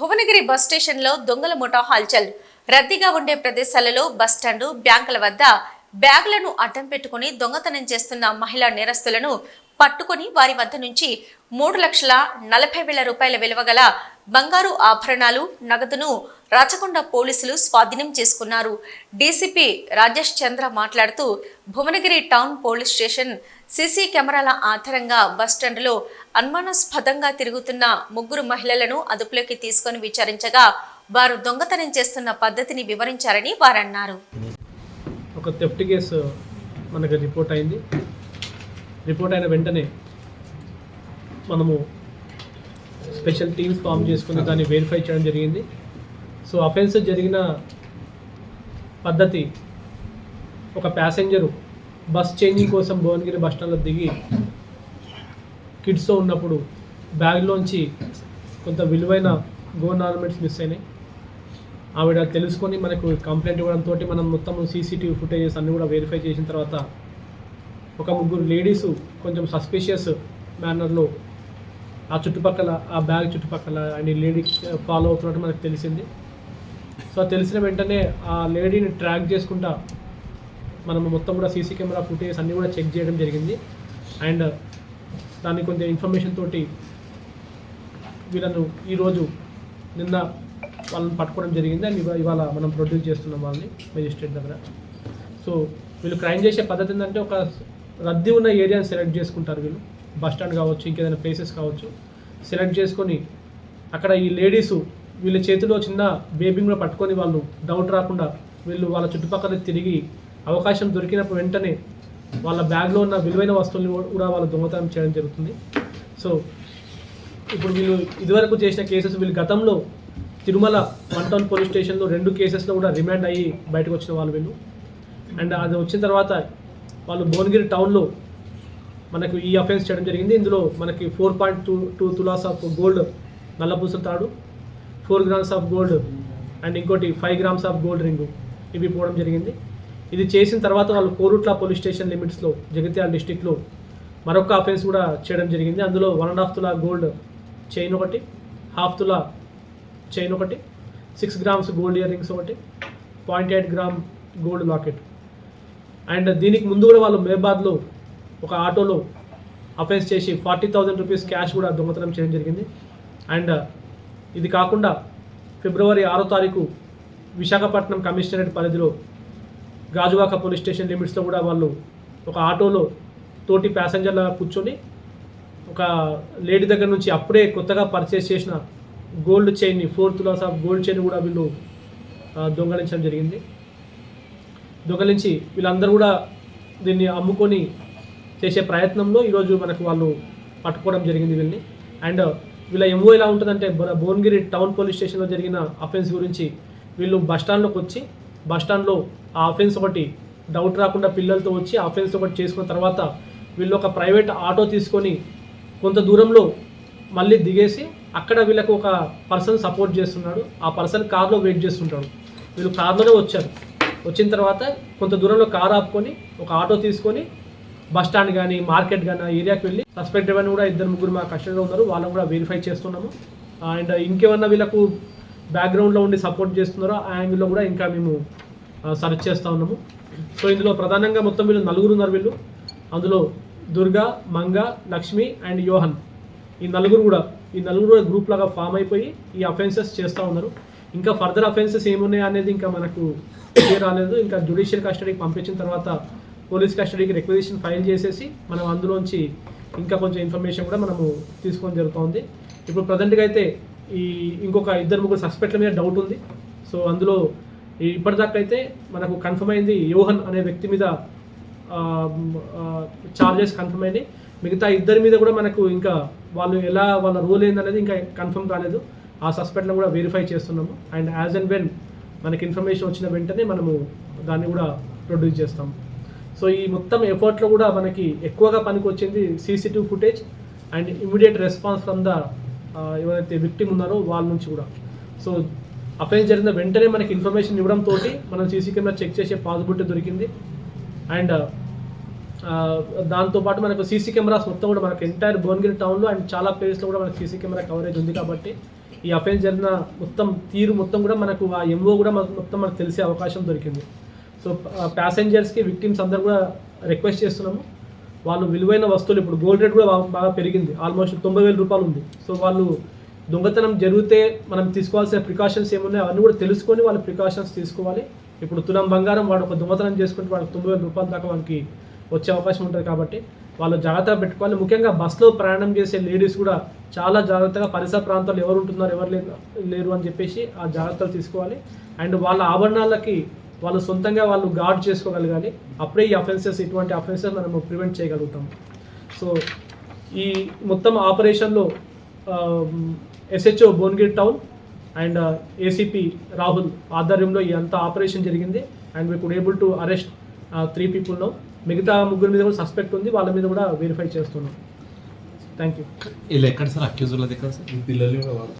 Bhuvanagiri bus స్టేషన్లో దొంగల ముఠా హల్చల్. రద్దీగా ఉండే ప్రదేశాలలో బస్ బ్యాంకుల వద్ద బ్యాగులను అడ్డం పెట్టుకుని దొంగతనం చేస్తున్న మహిళా నేరస్తులను పట్టుకుని వారి వద్ద నుంచి మూడు లక్షల నలభై వేల రూపాయల విలువ గల బంగారు ఆభరణాలు నగదును రాచకొండ పోలీసులు స్వాధీనం చేసుకున్నారు. డీసీపీ రాజేష్ చంద్ర మాట్లాడుతూ Bhuvanagiri town police station CC కెమెరాల ఆధారంగా బస్టాండ్లో అనుమానాస్పదంగా తిరుగుతున్న ముగ్గురు మహిళలను అదుపులోకి తీసుకొని విచారించగా వారు దొంగతనం చేస్తున్న పద్ధతిని వివరించారని వారన్నారు. ఒక థెఫ్ట్ కేసు మనకు రిపోర్ట్ అయింది. రిపోర్ట్ అయిన వెంటనే మనము స్పెషల్ టీమ్స్ ఫామ్ చేసుకుని దాన్ని వెరిఫై చేయడం జరిగింది. సో అఫెన్స్ జరిగిన పద్ధతి ఒక ప్యాసింజరు బస్ చేంజింగ్ కోసం భువనగిరి బస్ స్టాండ్లో దిగి కిడ్స్తో ఉన్నప్పుడు బ్యాగ్లోంచి కొంత విలువైన గోన్ ఆర్నమెంట్స్ మిస్ అయినాయి. ఆవిడ తెలుసుకొని మనకు కంప్లైంట్ ఇవ్వడంతో మనం మొత్తం సీసీటీవీ ఫుటేజెస్ అన్నీ కూడా వెరిఫై చేసిన తర్వాత ఒక ముగ్గురు లేడీస్ కొంచెం సస్పిషియస్ మేనర్లో ఆ చుట్టుపక్కల ఆ బ్యాగ్ చుట్టుపక్కల అండ్ ఈ లేడీ ఫాలో అవుతున్నట్టు మనకు తెలిసింది. సో తెలిసిన వెంటనే ఆ లేడీని ట్రాక్ చేసుకుంటా మనం మొత్తం కూడా సీసీ కెమెరా ఫుటేజ్ అన్నీ కూడా చెక్ చేయడం జరిగింది. అండ్ దాన్ని కొంచెం ఇన్ఫర్మేషన్ తోటి వీళ్ళను ఈరోజు నిన్న వాళ్ళని పట్టుకోవడం జరిగింది. అండ్ ఇవాళ మనం ప్రొడ్యూస్ చేస్తున్నాం వాళ్ళని మెజిస్ట్రేట్ దగ్గర. సో వీళ్ళు క్రైమ్ చేసే పద్ధతి ఏంటంటే ఒక రద్దీ ఉన్న ఏరియాని సెలెక్ట్ చేసుకుంటారు వీళ్ళు. బస్ స్టాండ్ కావచ్చు ఇంకేదైనా ప్లేసెస్ కావచ్చు. సెలెక్ట్ చేసుకొని అక్కడ ఈ లేడీస్ వీళ్ళ చేతిలో చిన్న బేబీని కూడా పట్టుకొని వాళ్ళు డౌట్ రాకుండా వీళ్ళు వాళ్ళ చుట్టుపక్కల తిరిగి అవకాశం దొరికినప్పుడు వెంటనే వాళ్ళ బ్యాగ్లో ఉన్న విలువైన వస్తువులను కూడా వాళ్ళు దొంగతనం చేయడం జరుగుతుంది. సో ఇప్పుడు వీళ్ళు ఇదివరకు చేసిన కేసెస్ వీళ్ళు గతంలో తిరుమల వన్ టౌన్ పోలీస్ స్టేషన్లో రెండు కేసెస్లో కూడా రిమాండ్ అయ్యి బయటకు వచ్చిన వాళ్ళు వీళ్ళు. అండ్ అది వచ్చిన తర్వాత వాళ్ళు భువనగిరి టౌన్లో మనకు ఈ అఫెన్స్ చేయడం జరిగింది. ఇందులో మనకి four point two two tolas of gold నల్లపూసల తాడు four grams of gold and ఇంకోటి five grams of gold ring ఇవి పోవడం జరిగింది. ఇది చేసిన తర్వాత వాళ్ళు కోరుట్ల పోలీస్ స్టేషన్ లిమిట్స్లో జగిత్యాల డిస్టిక్లో మరొక అఫెన్స్ కూడా చేయడం జరిగింది. అందులో one and half tola gold chain ఒకటి హాఫ్ తులా చైన్ ఒకటి six grams gold ear rings ఒకటి point eight gram gold locket and దీనికి ముందు కూడా వాళ్ళు మేబాద్లో ఒక ఆటోలో అఫెన్స్ చేసి ఫార్టీ థౌజండ్ రూపీస్ క్యాష్ కూడా దొంగతనం చేయడం జరిగింది. అండ్ ఇది కాకుండా ఫిబ్రవరి ఆరో తారీఖు విశాఖపట్నం కమిషనరేట్ పరిధిలో గాజువాక పోలీస్ స్టేషన్ లిమిట్స్లో కూడా వాళ్ళు ఒక ఆటోలో తోటి ప్యాసింజర్ల కూర్చొని ఒక లేడీ దగ్గర నుంచి అప్పుడే కొత్తగా పర్చేస్ చేసిన gold చైన్ని four tolas of gold chain కూడా వీళ్ళు దొంగలించడం జరిగింది. దొంగలించి వీళ్ళందరూ కూడా దీన్ని అమ్ముకొని చేసే ప్రయత్నంలో ఈరోజు మనకు వాళ్ళు పట్టుకోవడం జరిగింది వీళ్ళని. అండ్ వీళ్ళ ఎంఓ ఎలా ఉంటుందంటే మన భువనగిరి టౌన్ పోలీస్ స్టేషన్లో జరిగిన అఫెన్స్ గురించి వీళ్ళు బస్ స్టాండ్లోకి వచ్చి బస్ స్టాండ్లో ఆ అఫెన్స్ ఒకటి డౌట్ రాకుండా పిల్లలతో వచ్చి ఆ అఫెన్స్ ఒకటి చేసుకున్న తర్వాత వీళ్ళు ఒక ప్రైవేట్ ఆటో తీసుకొని కొంత దూరంలో మళ్ళీ దిగేసి అక్కడ వీళ్ళకు ఒక పర్సన్ సపోర్ట్ చేస్తున్నాడు. ఆ పర్సన్ కార్లో వెయిట్ చేస్తుంటాడు. వీళ్ళు కార్లోనే వచ్చారు. వచ్చిన తర్వాత కొంత దూరంలో కార్ ఆపుకొని ఒక ఆటో తీసుకొని బస్ స్టాండ్ కానీ మార్కెట్ కానీ ఆ ఏరియాకి వెళ్ళి సస్పెక్ట్ అని కూడా ఇద్దరు ముగ్గురు మా కస్టడీలో ఉన్నారు. వాళ్ళని కూడా వెరిఫై చేస్తున్నాము. అండ్ ఇంకేమన్నా వీళ్ళకు బ్యాక్గ్రౌండ్లో ఉండి సపోర్ట్ చేస్తున్నారో? ఆ యాంగిల్లో కూడా ఇంకా మేము సర్చ్ చేస్తూ ఉన్నాము. సో ఇందులో ప్రధానంగా మొత్తం వీళ్ళు నలుగురు ఉన్నారు వీళ్ళు. అందులో దుర్గా మంగ లక్ష్మి అండ్ యోహన్. ఈ నలుగురు కూడా ఈ నలుగురు కూడా గ్రూప్ లాగా ఫామ్ అయిపోయి ఈ అఫెన్సెస్ చేస్తూ ఉన్నారు. ఇంకా ఫర్దర్ అఫెన్సెస్ ఏమున్నాయి అనేది ఇంకా మనకు రాలేదు. ఇంకా జ్యుడిషియల్ కస్టడీకి పంపించిన తర్వాత పోలీస్ కస్టడీకి రిక్వజిషన్ ఫైల్ చేసేసి మనం అందులోంచి ఇంకా కొంచెం ఇన్ఫర్మేషన్ కూడా మనము తీసుకోవడం జరుగుతుంది. ఇప్పుడు ప్రజెంట్గా అయితే ఈ ఇంకొక ఇద్దరు ముగ్గురు సస్పెక్ట్ల మీద డౌట్ ఉంది. సో అందులో ఈ ఇప్పటిదాకా అయితే మనకు కన్ఫర్మ్ అయింది యోహన్ అనే వ్యక్తి మీద చార్జెస్ కన్ఫర్మ్ అయినాయి. మిగతా ఇద్దరి మీద కూడా మనకు ఇంకా వాళ్ళు ఎలా వాళ్ళ రోల్ ఏందనేది ఇంకా కన్ఫర్మ్ కాలేదు. ఆ సస్పెక్ట్లో కూడా వెరిఫై చేస్తున్నాము. అండ్ యాజ్ అండ్ వెన్ మనకి ఇన్ఫర్మేషన్ వచ్చిన వెంటనే మనము దాన్ని కూడా ప్రొడ్యూస్ చేస్తాం. సో ఈ మొత్తం ఎఫర్ట్లో కూడా మనకి ఎక్కువగా పనికి వచ్చింది CCTV footage and immediate response from the ఎవరైతే విక్టిమ్ ఉన్నారో వాళ్ళ నుంచి కూడా. సో అఫెన్స్ జరిగిన వెంటనే మనకి ఇన్ఫర్మేషన్ ఇవ్వడంతో మనం సీసీ కెమెరా చెక్ చేసే పాసిబిలిటీ దొరికింది. అండ్ దాంతోపాటు మనకు సీసీ కెమెరాస్ మొత్తం కూడా మనకు ఎంటైర్ భువనగిరి టౌన్లో అండ్ చాలా ప్లేస్లో కూడా మనకు సీసీ కెమెరా కవరేజ్ ఉంది కాబట్టి ఈ అఫెన్స్ జరిగిన మొత్తం తీరు మొత్తం కూడా మనకు ఆ ఎంఓ కూడా మనకు మొత్తం మనకు తెలిసే అవకాశం దొరికింది. సో ప్యాసింజర్స్కి విక్టిమ్స్ అందరు కూడా రిక్వెస్ట్ చేస్తున్నాము. వాళ్ళు విలువైన వస్తువులు ఇప్పుడు గోల్డ్ రేట్ కూడా బాగా పెరిగింది. ఆల్మోస్ట్ తొంభై వేల రూపాయలు ఉంది. సో వాళ్ళు దొంగతనం జరిగితే మనం తీసుకోవాల్సిన ప్రికాషన్స్ ఏమున్నాయో అవన్నీ కూడా తెలుసుకొని వాళ్ళు ప్రికాషన్స్ తీసుకోవాలి. ఇప్పుడు తులం బంగారం వాడు ఒక దొంగతనం చేసుకుంటే వాడికి తొంభై వేల రూపాయల దాకా వానికి వచ్చే అవకాశం ఉంటుంది కాబట్టి వాళ్ళు జాగ్రత్తగా పెట్టుకోవాలి ముఖ్యంగా బస్సులో ప్రయాణం చేసే లేడీస్ కూడా చాలా జాగ్రత్తగా పరిసర ప్రాంతాలు ఎవరు ఉంటున్నారు ఎవరు లేరు లేరు అని చెప్పేసి ఆ జాగ్రత్తలు తీసుకోవాలి. అండ్ వాళ్ళ ఆభరణాలకి వాళ్ళు సొంతంగా వాళ్ళు గార్డ్ చేసుకోగలగాలి. అప్పుడే ఈ అఫెన్సెస్ ఇటువంటి అఫెన్సెస్ మనము ప్రివెంట్ చేయగలుగుతాం. సో ఈ మొత్తం ఆపరేషన్లో SHO Bhuvanagiri town and ACP Rahul ఆధ్వర్యంలో ఈ అంత ఆపరేషన్ జరిగింది. And we could able to arrest three పీపుల్లో మిగతా ముగ్గురు మీద కూడా సస్పెక్ట్ ఉంది వాళ్ళ మీద కూడా వెరిఫై చేస్తున్నాం. థ్యాంక్ యూ వీళ్ళు ఎక్కడ సార్? అక్యూజ్ వాళ్ళది ఎక్కడ సార్? పిల్లలు కూడా